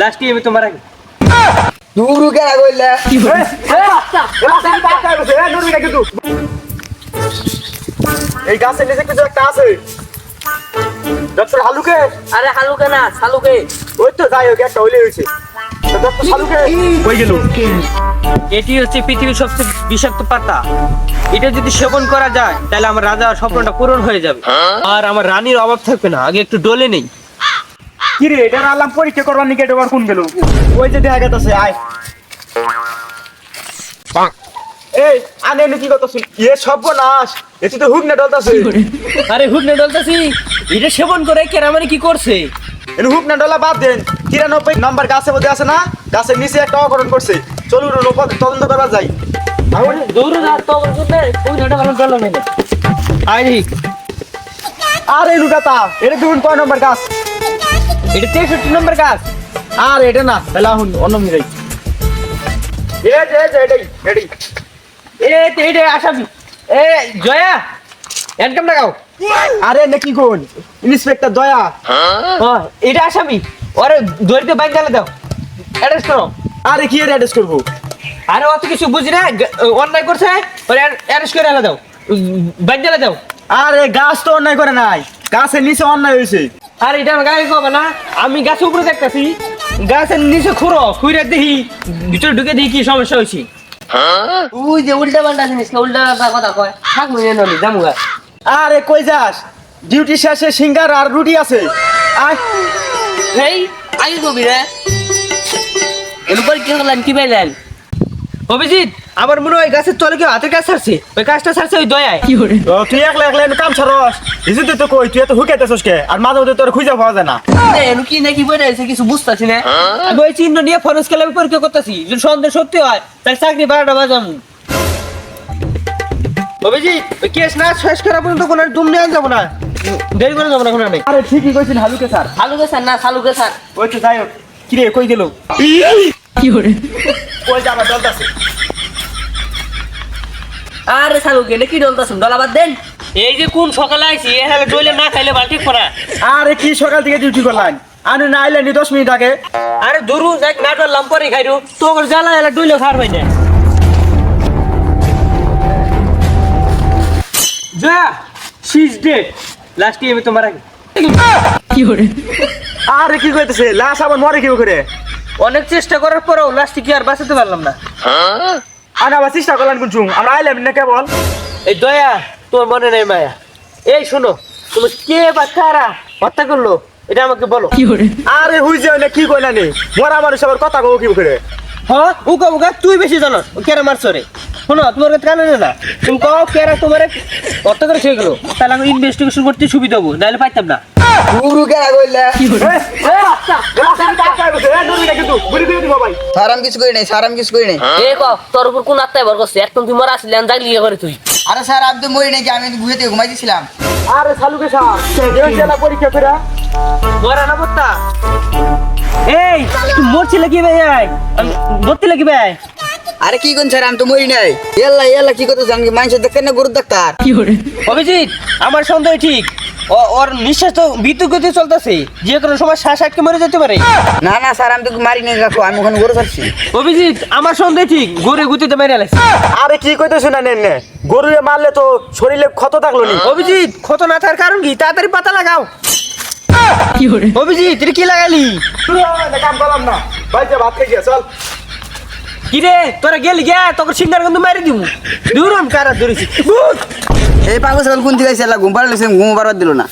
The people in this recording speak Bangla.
লাস্ট টাইম তোমার আগে। দুরু কেনা কইলে এই গাছের নিচে কিছু একটা আছে। ডক্টর হালুকে? আরে হালুকে না সালুকে ওই তো যাই হোক একটা হইলে হয়েছে। ডক্টর হালুকে কই গেল? এটি হচ্ছে পৃথিবীর সবচেয়ে বিষাক্ত পাতা। এটা যদি সেবন করা যায় তাহলে আমার রাজার স্বপ্নটা পূরণ হয়ে যাবে। আর আমার রানীর অভাব থাকবে না আগে একটু ডলে নেই। কি রে এটা আলাম পরীক্ষা করবার নিকে এটা কোন গেল? ওই যে দেখা গেছে আয়। এই আনে এনে কি করতেছিস? এ সর্বনাশ এতে তো হুক না ডলতাছে আরে হুক না ডলতাছি? এটা সেবন করে কেরামানি কি করছে? এনে হুক না ডলা বাদ দেন। তিরানব্বই নাম্বার গাছে মধ্যে আছে না? গাছের নিচে একটা অকরণ করছে। চলুন তদন্ত করবার যাই। আরে লুকাতা এটা দেখুন কয় নম্বর গাছ। এটা তেষট্টি নম্বর গাছ। আর এটা না তাহলে অন্য মিলাই এই যে এই যে এটাই এটাই। এ এইটা আসামি। এ জয়া এনকাম লাগাও আরে নাকি কোন ইন্সপেক্টর দয়া। এটা আসামি। ওরে দড়িতে বাইক জ্বালা দাও। অ্যারেস্ট করো। আরে কি অ্যাড্রেস করব? আরে অত কিছু বুঝি না। অন্যায় করছে ওরে করে দাও। বাইক জ্বালা দাও। আরে গাছ তো অন্যায় করে নাই। গাছের নিচে অন্যায় হয়েছে। আর এটা আমার গায়ে কবে না? আমি গাছের উপরে দেখতেছি গাছের নিচে খুঁড়ো খুঁড়ে দেখি ভিতরে ঢুকে দেখি কি সমস্যা হয়েছে। ওই যে উল্টা পাল্টা জিনিস উল্টা পাল্টা কথা কয়। থাক মুই নলি যামু গা। আরে কই যাস? ডিউটি শেষে সিঙ্গার আর রুটি আছে। আয়। এই আগে কবি রে। এরপর কি করলেন কি পাইলেন? অভিজিৎ আমার মনে হয় গাছের তলে কেউ হাতের কাজ ছাড়ছে ওই কাজটা ছাড়ছে ওই দয়ায়। ও, তুই একলা একলা এনে কাম ছাড়স তুই তো কই তুই এত হুকাইতেছস কে? আর মাঝে মধ্যে তোর খুঁজে পাওয়া যায় না। এনু কি নাকি বলে আছে কিছু বুঝতাছি না? আমি ওই চিহ্ন নিয়ে ফরেস্ট ক্লাবে পরীক্ষা করতেছি যদি সন্দেহ সত্যি হয় তাহলে চাকরি বারোটা বাজামু অভিজিৎ ওই কেস না শেষ করা পর্যন্ত কোনো দুম নিয়ে যাব না। দেরি করে যাব না কোনো নেই আরে ঠিকই কইছেন হালুকে স্যার। সালুকে স্যার না সালুকে স্যার। ওই তো যাই হোক। কি রে কই গেল? ওই যে আমার দলটাছে আরে নাকি ডলতাছুন ডলাবাদ দেন। এই যে কোন সকালে আইছি এখানে ডইলে না খাইলে ভালো ঠিক করা। আরে কি সকাল থেকে ডিউটি করলাম? আরে না আইলেনি দশ মিনিট আগে। আরে দূরু যাক না ডললাম পরে খাইরু। তোর জ্বালা এলা খার না Jaya she is last time তোমার আগে আরে কি কইতেছে? লাশ আবার মরে কি করে? অনেক চেষ্টা করার পরেও লাস্টে কি আর বাঁচাতে পারলাম না। আরে আবার চেষ্টা করলাম কোন চুম আমরা আইলাম না কেবল। এই দয়া তোমার মনে নেই মায়া? এই শোনো তুমি কে বা কারা? হত্যা করল? এটা আমাকে বলো। আরে হুই যে না কি কইলা নি? মরা মানুষ আবার কথা কও কি করে? হ্যাঁ উকা উকা তুই বেশি জানো কেরা মারছো রে শোনো তোমার কাছে কানে না তুমি কও কেরা তোমার হত্যা করে খেয়ে গেলো তাহলে আমি ইনভেস্টিগেশন করতে সুবিধা হব নাহলে পাইতাম না। দুরু কেনা কইলে স্যার আমি কিছু করি নাই কিছু করি নাই। এ ক তোর উপর কোন আত্মায় ভর করছে? একদম তুই মারা আসলি জাগলি করে তুই? আরে স্যার আমি তো মরি নাকি আমি ঘুরে থেকে ঘুমাই দিছিলাম। আরে সালুকে স্যার জেলা পরীক্ষা করে মরা না বত্তা? এই তুই মরছিলে কি ভাই মরছিলে কি ভাই? আরে কি কোন স্যার আমি তো মরি নাই। এল্লা এল্লা কি করতে জানি মানুষের দেখতেন না গরুর ডাক্তার? অভিজিৎ আমার সন্দেহ ঠিক। ওর নিঃশ্বাস তো বিদ্যুৎ গতি চলতেছে। যে কোনো সময় শ্বাস আটকে মরে যেতে পারে। না না স্যার আমি তো মারি নাই রাখো আমি ওখানে গরু ছাড়ছি। অভিজিৎ আমার সন্দেহ ঠিক গড়ে গুতিতে মেরে লাগছে আরে কি কইতেছ না নেন গরুরে মারলে তো শরীরে ক্ষত থাকল নি। অভিজিৎ ক্ষত না থাকার কারণ কি? তাড়াতাড়ি পাতা লাগাও। অভিজিৎ তুই কি লাগালি? কাম করলাম না। ভাই যে ভাত খেয়ে চল। কি রে তোরা গেলি গে তোকে সিঙ্গার কিন্তু মারি দিব দূরম কারা ধরেছি? এই পাগল কোন দিকে ঘুম পাড়া ঘুম পাড়া দিল না।